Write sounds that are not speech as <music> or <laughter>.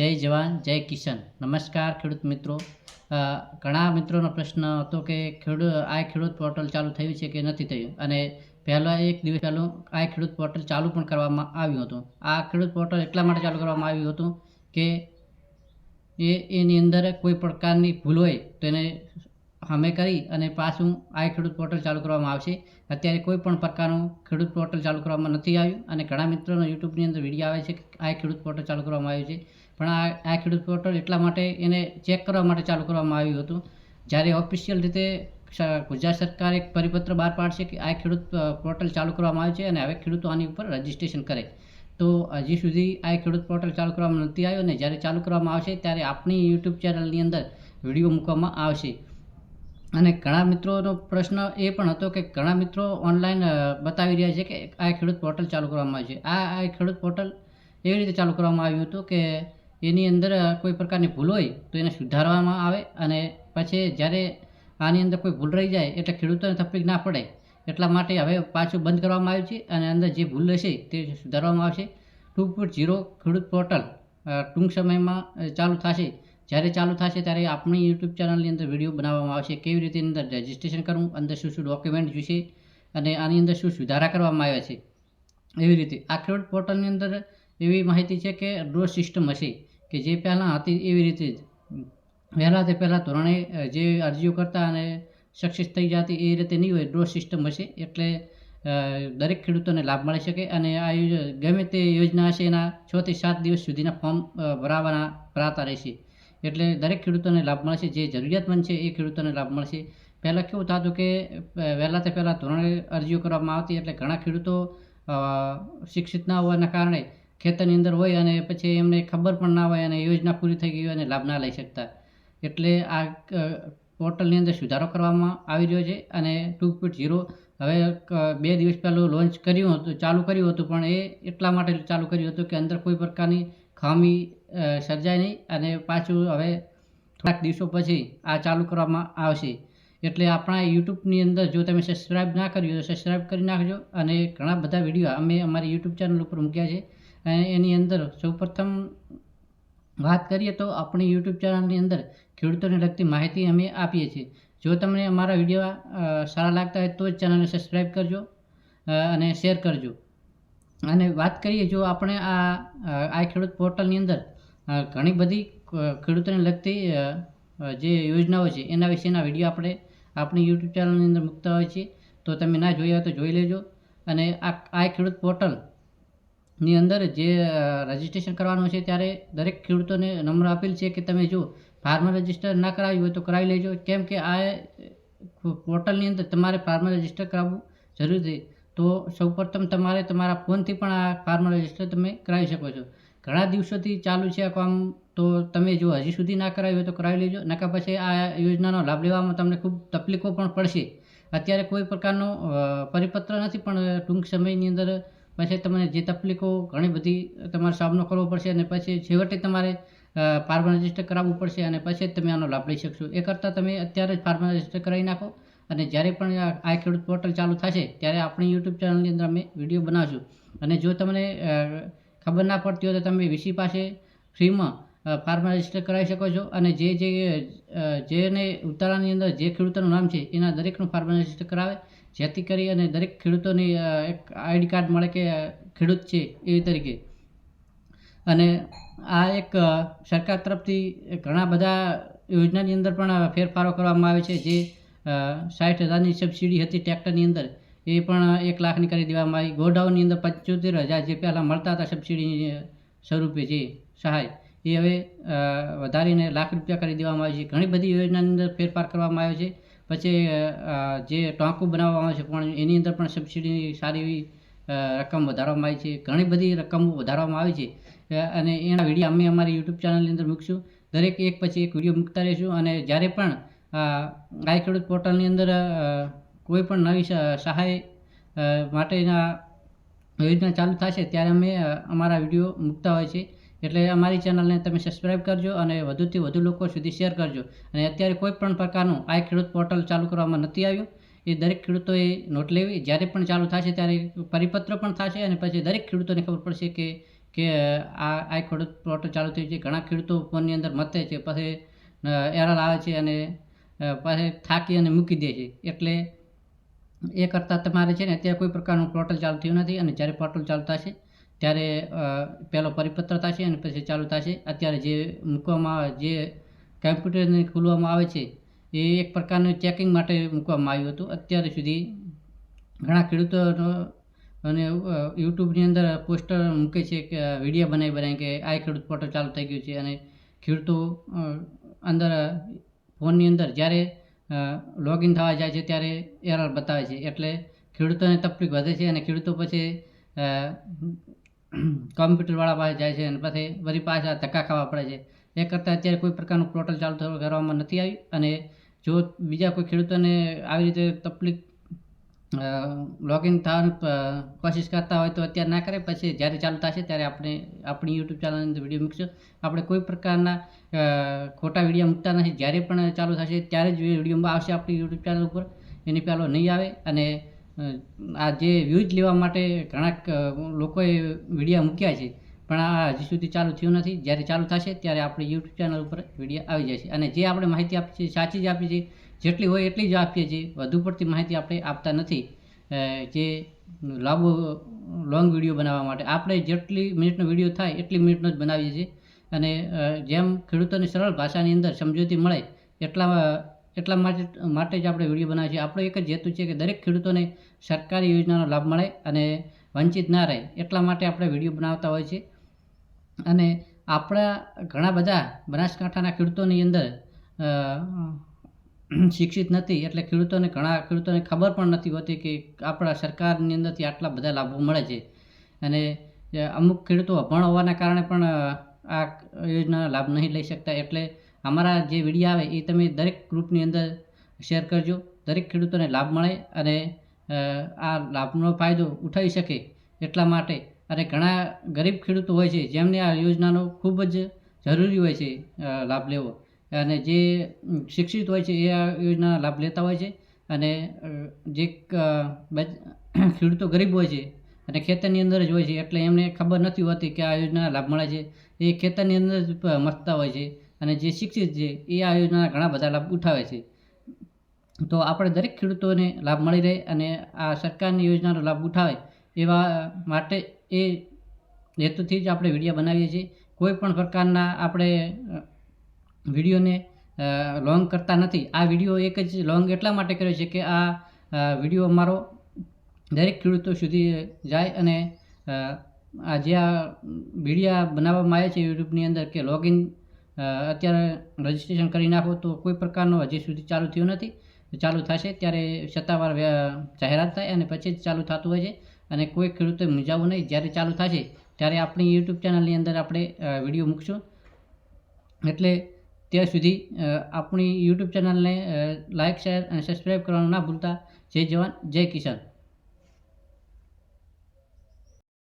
જય જવાન, જય કિશન. નમસ્કાર ખેડૂત મિત્રો. ઘણા મિત્રોનો પ્રશ્ન હતો કે ખેડૂત આ ખેડૂત પોર્ટલ ચાલુ થયું છે કે નથી થયું? અને પહેલાં એક દિવસ પહેલું આ ખેડૂત પોર્ટલ ચાલુ પણ કરવામાં આવ્યું હતું. આ ખેડૂત પોર્ટલ એટલા માટે ચાલુ કરવામાં આવ્યું હતું કે એ, એની અંદર કોઈ પ્રકારની ભૂલ હોય તો એને સામે કરી અને પાછું આ ખેડૂત પોર્ટલ ચાલુ કરવામાં આવશે. અત્યારે કોઈ પણ પ્રકારનું ખેડૂત પોર્ટલ ચાલુ કરવામાં નથી આવ્યું. અને ઘણા મિત્રોનો યુટ્યુબની અંદર વીડિયો આવે છે કે આ ખેડૂત પોર્ટલ ચાલુ કરવામાં આવ્યું છે. પણ આ આ ખેડૂત પોર્ટલ એટલા માટે એને ચેક કરવા માટે ચાલુ કરવામાં આવ્યું હતું. જ્યારે ઓફિશિયલ રીતે ગુજરાત સરકાર એક પરિપત્ર બહાર પાડશે કે આ ખેડૂત પોર્ટલ ચાલુ કરવામાં આવ્યું છે અને હવે ખેડૂતો આની ઉપર રજિસ્ટ્રેશન કરે. તો હજી સુધી આ ખેડૂત પોર્ટલ ચાલુ કરવામાં નથી આવ્યો અને જ્યારે ચાલુ કરવામાં આવશે ત્યારે આપણી યુટ્યુબ ચેનલની અંદર વીડિયો મૂકવામાં આવશે. અને ઘણા મિત્રોનો પ્રશ્ન એ પણ હતો કે ઘણા મિત્રો ઓનલાઈન બતાવી રહ્યા છે કે આ ખેડૂત પોર્ટલ ચાલુ કરવામાં આવ્યું છે. આ આ ખેડૂત પોર્ટલ એવી રીતે ચાલુ કરવામાં આવ્યું હતું કે એની અંદર કોઈ પ્રકારની ભૂલ હોય તો એને સુધારવામાં આવે અને પછી જ્યારે આની અંદર કોઈ ભૂલ રહી જાય એટલે ખેડૂતોને તકલીફ ના પડે, એટલા માટે હવે પાછું બંધ કરવામાં આવ્યું છે અને અંદર જે ભૂલ હશે તે સુધારવામાં આવશે. ટુ પોઈન્ટ ઝીરો ખેડૂત પોર્ટલ ટૂંક સમયમાં ચાલુ થશે. જ્યારે ચાલુ થશે ત્યારે આપણી યુટ્યુબ ચેનલની અંદર વીડિયો બનાવવામાં આવશે. કેવી રીતે અંદર રજિસ્ટ્રેશન કરવું, અંદર શું શું ડોક્યુમેન્ટ જોઈશે અને આની અંદર શું સુધારા કરવામાં આવ્યા છે. એવી રીતે આ ખેડૂત પોર્ટલની અંદર એવી માહિતી છે કે ડ્રો સિસ્ટમ હશે. કે જે પહેલાં હતી એવી રીતે જ. વહેલા તે પહેલાં ધોરણે જે અરજીઓ કરતા અને સક્સેસ થઈ જતી એ રીતે નહીં હોય, ડ્રો સિસ્ટમ હશે એટલે દરેક ખેડૂતોને લાભ મળી શકે અને આ ગમે તે યોજના હશે એના છ થી સાત દિવસ સુધીના ફોર્મ ભરાવાના ભરાતા રહેશે. એટલે દરેક ખેડૂતોને લાભ મળશે, જે જરૂરિયાતમંદ છે એ ખેડૂતોને લાભ મળશે. પહેલાં કેવું થતું કે વહેલા તે પહેલાં ધોરણે અરજીઓ કરવામાં આવતી એટલે ઘણા ખેડૂતો શિક્ષિત ના હોવાના કારણે ખેતરની અંદર હોય અને પછી એમને ખબર પણ ના હોય અને યોજના પૂરી થઈ ગઈ હોય અને લાભ ના લઈ શકતા. એટલે આ પોર્ટલની અંદર સુધારો કરવામાં આવી રહ્યો છે અને ટુ પોઈન્ટ ઝીરો હવે બે દિવસ પહેલું લોન્ચ કર્યું હતું, ચાલુ કર્યું હતું, પણ એ એટલા માટે ચાલુ કર્યું હતું કે અંદર કોઈ પ્રકારની ખામી સર્જાય નહીં અને પાછું હવે થોડાક દિવસો પછી આ ચાલુ કરવામાં આવશે. એટલે આપણા યુટ્યુબની અંદર જો તમે સબસ્ક્રાઈબ ના કર્યું તો સબસ્ક્રાઈબ કરી નાખજો અને ઘણા બધા વીડિયો અમે અમારી યુટ્યુબ ચેનલ ઉપર મૂક્યા છે. એની અંદર સૌપ્રથમ વાત કરીએ તો આપણી યુટ્યુબ ચેનલની અંદર ખેડૂતોને લગતી માહિતી અમે આપીએ છીએ. જો તમને અમારા વીડિયો સારા લાગતા હોય તો જ ચેનલને સબસ્ક્રાઈબ કરજો અને શેર કરજો. અને વાત કરીએ જો આપણે આ આ ખેડૂત પોર્ટલની અંદર ઘણી બધી ખેડૂતોને લગતી જે યોજનાઓ છે, એના વિશેના વીડિયો આપણે, આપણી યુટ્યુબ ચેનલની અંદર મૂકતા હોય છે તો તમે ના જોયા તો જોઈ લેજો. અને આ આ ખેડૂત પોર્ટલ ની અંદર જે રજિસ્ટ્રેશન કરવાનું છે ત્યારે દરેક ખેડૂતોને નમ્ર અપીલ છે કે તમે જો ફાર્મર રજિસ્ટર ના કરાવ્યું હોય તો કરાવી લેજો. કેમ કે આ પોર્ટલની અંદર તમારે ફાર્મર રજિસ્ટર કરાવવું જરૂરી છે. તો સૌપ્રથમ તમારે તમારા ફોનથી પણ આ ફાર્મર રજિસ્ટર તમે કરાવી શકો છો. ઘણા દિવસોથી ચાલુ છે આ કામ, તો તમે જો હજી સુધી ના કરાવ્યું હોય તો કરાવી લેજો. નકા પછી આ યોજનાનો લાભ લેવામાં તમને ખૂબ તકલીફો પણ પડશે. અત્યારે કોઈ પ્રકારનો પરિપત્ર નથી, પણ ટૂંક સમયની અંદર પછી તમને જે તકલીફો ઘણી બધી તમારે સામનો કરવો પડશે અને પછી છેવટે તમારે ફાર્મ રજિસ્ટર કરાવવું પડશે અને પછી જ તમે આનો લાભ લઈ શકશો. એ કરતાં તમે અત્યારે જ ફાર્મ રજિસ્ટર કરાવી નાખો અને જ્યારે પણ આ ખેડૂત પોર્ટલ ચાલુ થશે ત્યારે આપણી યુટ્યુબ ચેનલની અંદર અમે વીડિયો બનાવશું. અને જો તમને ખબર ના પડતી હોય તો તમે વીસી પાસે ફ્રીમાં ફાર્મ રજિસ્ટર કરાવી શકો છો અને જે જે જેને ઉતારાની અંદર જે ખેડૂતોનું નામ છે એના દરેકનું ફાર્મ રજિસ્ટર કરાવે જેથી કરી અને દરેક ખેડૂતોની એક આઈડી કાર્ડ મળે કે ખેડૂત છે એવી તરીકે. અને આ એક સરકાર તરફથી ઘણા બધા યોજનાની અંદર પણ ફેરફારો કરવામાં આવે છે. જે સાઠ હજારની સબસિડી હતી ટ્રેક્ટરની અંદર, એ પણ એક લાખની કરી દેવામાં આવી. ગોડાઉનની અંદર પંચોતેર હજાર જે પહેલાં મળતા હતા સબસિડી સ્વરૂપે જે સહાય, એ હવે વધારીને લાખ રૂપિયા કરી દેવામાં આવી છે. ઘણી બધી યોજનાની અંદર ફેરફાર કરવામાં આવ્યો છે. પછી જે ટાંકું બનાવવામાં આવે છે, પણ એની અંદર પણ સબસિડી સારી એવી રકમ વધારવામાં આવી છે. ઘણી બધી રકમો વધારવામાં આવી છે. અને એના વીડિયો અમે અમારી યુટ્યુબ ચેનલની અંદર મૂકશું. દરેક એક પછી એક વીડિયો મૂકતા રહીશું. અને જ્યારે પણ ગાય ખેડૂત પોર્ટલની અંદર કોઈ પણ નવી સહાય માટેના યોજના ચાલુ થશે, ત્યારે અમે અમારા વીડિયો મૂકતા હોય છે. એટલે અમારી ચેનલને તમે સબસ્ક્રાઈબ કરજો અને વધુથી વધુ લોકો સુધી શેર કરજો. અને અત્યારે કોઈ પણ પ્રકારનું આ ખેડૂત પોર્ટલ ચાલુ કરવામાં નથી આવ્યું. એ દરેક ખેડૂતોએ નોટ લેવી. જ્યારે પણ ચાલુ થશે ત્યારે પરિપત્ર પણ થશે અને પછી દરેક ખેડૂતોને ખબર પડશે કે કે, આ આ ખેડૂત પોર્ટલ ચાલુ થયું છે. ઘણા ખેડૂતો ફોનની અંદર મતે છે. પછી એરર આવે છે અને પછી થાકી અને મૂકી દે છે. એટલે એ કરતાં તમારે છે ને અત્યારે કોઈ પ્રકારનું પોર્ટલ ચાલુ થયું નથી અને જ્યારે પોર્ટલ ચાલુ થશે ત્યારે પહેલો પરિપત્ર થશે અને પછી ચાલુ થશે. અત્યારે જે મૂકવામાં આવે, જે કમ્પ્યુટરને ખોલવામાં આવે છે, એ એક પ્રકારનું ચેકિંગ માટે મૂકવામાં આવ્યું હતું. અત્યાર સુધી ઘણા ખેડૂતો અને યુટ્યુબની અંદર પોસ્ટર મૂકે છે કે, વીડિયો બનાવી બનાવી કે, આ ખેડૂત પોર્ટલ ચાલુ થઈ ગયું છે. અને ખેડૂતો અંદર, ફોનની અંદર જ્યારે લોગિન થવા જાય છે ત્યારે એરર બતાવે છે. એટલે ખેડૂતોને તકલીફ વધે છે અને ખેડૂતો પછી <clears throat> કમ્પ્યુટરવાળા પાસે જાય છે અને પછી વળી પાછા ધક્કા ખાવા પડે છે. એ કરતાં અત્યારે કોઈ પ્રકારનું પોર્ટલ ચાલુ કરવામાં નથી આવ્યું. અને જો બીજા કોઈ ખેડૂતોને આવી રીતે તકલીફ લોગિન થવાની કોશિશ કરતા હોય તો અત્યારે ના કરે. પછી જ્યારે ચાલુ થશે ત્યારે આપણે આપણી યુટ્યુબ ચેનલની વીડિયો મૂકશું. આપણે કોઈ પ્રકારના ખોટા વીડિયો મૂકતા નથી. જ્યારે પણ ચાલુ થશે ત્યારે જ વીડિયો આવશે આપણી યુટ્યુબ ચેનલ ઉપર. એની પહેલો નહીં આવે અને આ જે વ્યૂઝ લેવા માટે ઘણા લોકોએ વિડીયા મૂક્યા છે, પણ આ હજી સુધી ચાલુ થયું નથી. જ્યારે ચાલુ થશે ત્યારે આપણી યુટ્યુબ ચેનલ ઉપર વીડિયો આવી જશે અને જે આપણે માહિતી આપીએ છીએ સાચી જ આપીએ છીએ જેટલી હોય એટલી જ આપીએ છીએ. વધુ પડતી માહિતી આપણે આપતા નથી. જે લાંબો, લોંગ વીડિયો બનાવવા માટે. આપણે જેટલી મિનિટનો વીડિયો થાય એટલી મિનિટનો જ બનાવીએ છીએ. અને જેમ ખેડૂતોની સરળ ભાષાની અંદર સમજૂતી મળે, એટલા એટલા માટે માટે જ આપણે વીડિયો બનાવીએ છીએ. આપણો એક જ હેતુ છે કે દરેક ખેડૂતોને સરકારી યોજનાનો લાભ મળે અને વંચિત ના રહે એટલા માટે આપણે વીડિયો બનાવતા હોય છે અને આપણા ઘણા બધા બનાસકાંઠાના ખેડૂતોની અંદર શિક્ષિત નથી એટલે ખેડૂતોને ઘણા ખેડૂતોને ખબર પણ નથી હોતી કે આપણા સરકારની અંદરથી આટલા બધા લાભો મળે છે. અને અમુક ખેડૂતો અભણ હોવાના કારણે પણ આ યોજનાનો લાભ નહીં લઈ શકતા. એટલે અમારા જે વીડિયો આવે એ તમે દરેક ગ્રુપની અંદર શેર કરજો. દરેક ખેડૂતોને લાભ મળે અને આ લાભનો ફાયદો ઉઠાવી શકે એટલા માટે. અને ઘણા ગરીબ ખેડૂતો હોય છે જેમને આ યોજનાનો ખૂબ જ જરૂરી હોય છે લાભ લેવો. અને જે શિક્ષિત હોય છે એ આ યોજનાના લાભ લેતા હોય છે. અને જે ખેડૂતો ગરીબ હોય છે અને ખેતરની અંદર જ હોય છે એટલે એમને ખબર નથી હોતી કે આ યોજનાના લાભ મળે છે. એ ખેતરની અંદર જ પ- હોય છે. અને જે શિક્ષિત છે, એ આ યોજનાના ઘણા બધા લાભ ઉઠાવે છે. તો આપણે દરેક ખેડૂતોને લાભ મળી રહે અને આ સરકારની યોજનાનો લાભ ઉઠાવે એવા માટે એ હેતુથી જ આપણે વીડિયો બનાવીએ છીએ. કોઈ પણ પ્રકારના આપણે વિડીયોને લોંગ કરતા નથી. આ વીડિયો એક જ લોંગ એટલા માટે કર્યો છે કે આ વીડિયો અમારો દરેક ખેડૂતો સુધી જાય અને આ જે આ વિડીયા બનાવવામાં આવે છે યુટ્યુબની અંદર કે લોગિન અત્યારે રજિસ્ટ્રેશન કરી નાખો તો કોઈ પ્રકારનો હજી સુધી ચાલુ થયું નથી. ચાલુ થશે ત્યારે સત્તાવાર જાહેરાત થાય અને પછી જ ચાલુ થતું હોય છે. અને કોઈ ખેડૂતે મૂંઝાવવું નહીં. જ્યારે ચાલુ થશે ત્યારે આપણી યુટ્યુબ ચેનલની અંદર આપણે વીડિયો મૂકશું. એટલે ત્યાં સુધી આપણી યુટ્યુબ ચેનલને લાઇક શેર અને સબસ્ક્રાઈબ કરવાનું ના ભૂલતા. જય જવાન. જય કિસાન.